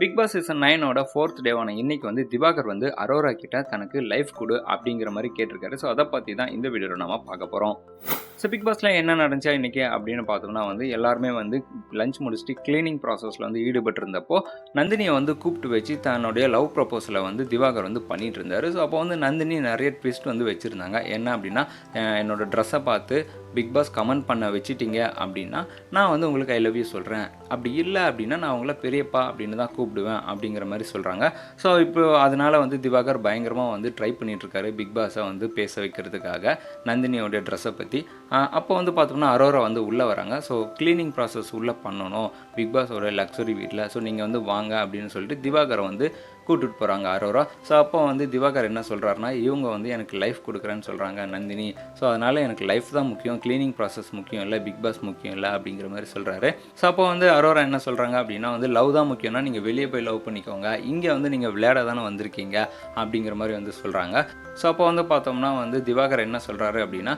Big Boss season நைனோட fourth டேவான இன்னைக்கு வந்து திவாகர் வந்து அரோரா கிட்ட தனக்கு லைஃப் கொடு அப்படிங்கிற மாதிரி கேட்டிருக்காரு. ஸோ அதை பற்றி தான் இந்த வீடியோவில் நம்ம பார்க்க போகிறோம் ஸோ பிக் பாஸில் என்ன நடந்துச்சா இன்றைக்கி அப்படின்னு பார்த்தோம்னா வந்து எல்லாருமே வந்து லஞ்ச் முடிச்சுட்டு க்ளீனிங் ப்ராசஸில் வந்து ஈடுபட்டிருந்தப்போ நந்தினியை வந்து கூப்பிட்டு வச்சு தன்னுடைய லவ் ப்ரப்போஸில் வந்து திவாகர் வந்து பண்ணிகிட்டு இருந்தார். ஸோ அப்போ வந்து நந்தினி நிறைய ட்விஸ்ட் வந்து வச்சுருந்தாங்க. என்ன அப்படின்னா என்னோடய ட்ரெஸ்ஸை பார்த்து பிக் பாஸ் கமெண்ட் பண்ண வச்சிட்டீங்க அப்படின்னா நான் வந்து உங்களுக்கு ஐ லவ் யூ சொல்கிறேன் அப்படி இல்லை அப்படின்னா நான் உங்களை பெரியப்பா அப்படின்னு தான் கூப்பிடுவேன் அப்படிங்கிற மாதிரி சொல்கிறாங்க ஸோ இப்போ அதனால் வந்து திவாகர் பயங்கரமாக வந்து ட்ரை பண்ணிகிட்ருக்காரு பிக் பாஸை வந்து பேச வைக்கிறதுக்காக நந்தினியோடைய ட்ரெஸ்ஸை பற்றி அப்போ வந்து பார்த்தோம்னா அரோரா வந்து உள்ளே வராங்க. ஸோ க்ளீனிங் ப்ராசஸ் உள்ளே பண்ணணும். பிக் பாஸோட லக்ஸுரி வீட்டில் ஸோ நீங்கள் வந்து வாங்க அப்படின்னு சொல்லிட்டு திவாகரை வந்து கூட்டிட்டு போகிறாங்க அரோரா. ஸோ அப்போ வந்து திவாகர் என்ன சொல்கிறாருன்னா இவங்க வந்து எனக்கு லைஃப் கொடுக்குறேன்னு சொல்கிறாங்க நந்தினி. ஸோ அதனால் எனக்கு லைஃப் தான் முக்கியம். க்ளீனிங் ப்ராசஸ் முக்கியம் இல்லை பிக் பாஸ் முக்கியம் இல்லை அப்படிங்கிற மாதிரி சொல்கிறாரு ஸோ அப்போ வந்து அரோரா என்ன சொல்கிறாங்க அப்படின்னா வந்து லவ் தான் முக்கியம்னா நீங்கள் வெளியே போய் லவ் பண்ணிக்கோங்க. இங்கே வந்து நீங்கள் விளையாட தானே வந்திருக்கீங்க அப்படிங்கிற மாதிரி வந்து சொல்கிறாங்க ஸோ அப்போ வந்து பார்த்தோம்னா வந்து திவாகர் என்ன சொல்கிறாரு அப்படின்னா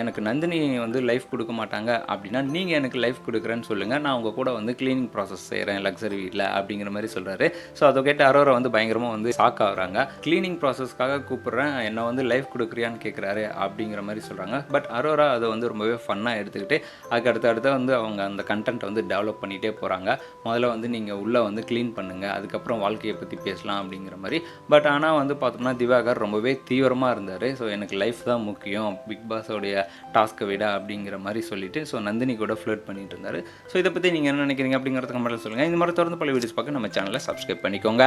எனக்கு நந்தினி வந்து லைஃப் கொடுக்க மாட்டாங்க. அப்படின்னா நீங்கள் எனக்கு லைஃப் கொடுக்குறேன்னு சொல்லுங்கள் நான் உங்கள் கூட வந்து க்ளீனிங் ப்ராசஸ் செய்கிறேன் லக்ஸரி வீட்டில் அப்படிங்கிற மாதிரி சொல்கிறாரு ஸோ அதை கேட்டு அரோரா வந்து பயங்கரமாக வந்து ஷாக் ஆகுறாங்க. க்ளீனிங் ப்ராசஸ்க்காக கூப்பிட்றேன். என்னை வந்து லைஃப் கொடுக்குறியான்னு கேட்குறாரு அப்படிங்கிற மாதிரி சொல்கிறாங்க பட் அரோரா அதை வந்து ரொம்பவே ஃபன்னாக எடுத்துக்கிட்டு அதுக்கு அடுத்து அடுத்து வந்து அவங்க அந்த கண்டென்ட் வந்து டெவலப் பண்ணிகிட்டே போகிறாங்க முதல்ல வந்து நீங்கள் உள்ளே வந்து க்ளீன் பண்ணுங்கள் அதுக்கப்புறம் வாழ்க்கையை பற்றி பேசலாம் அப்படிங்கிற மாதிரி. பட் ஆனால் வந்து பார்த்தோம்னா திவாகர் ரொம்பவே தீவிரமாக இருந்தார். ஸோ எனக்கு லைஃப் தான் முக்கியம். பிக் பாஸோடைய டாஸ்க்கை விட அப்படிங்கிற மாதிரி சொல்லிட்டு ஸோ நந்தினி கூட ஃப்ளோட் பண்ணிட்டு இருந்தார். ஸோ இதை பற்றி நீங்கள் என்ன நினைக்கிறீங்க அப்படிங்கிறத கமெண்ட்டில் சொல்லுங்கள் இந்த மாதிரி தொடர்ந்து பல வீடியோஸ் பார்க்க நம்ம சேனலை சப்ஸ்கிரைப் பண்ணிக்கோங்க.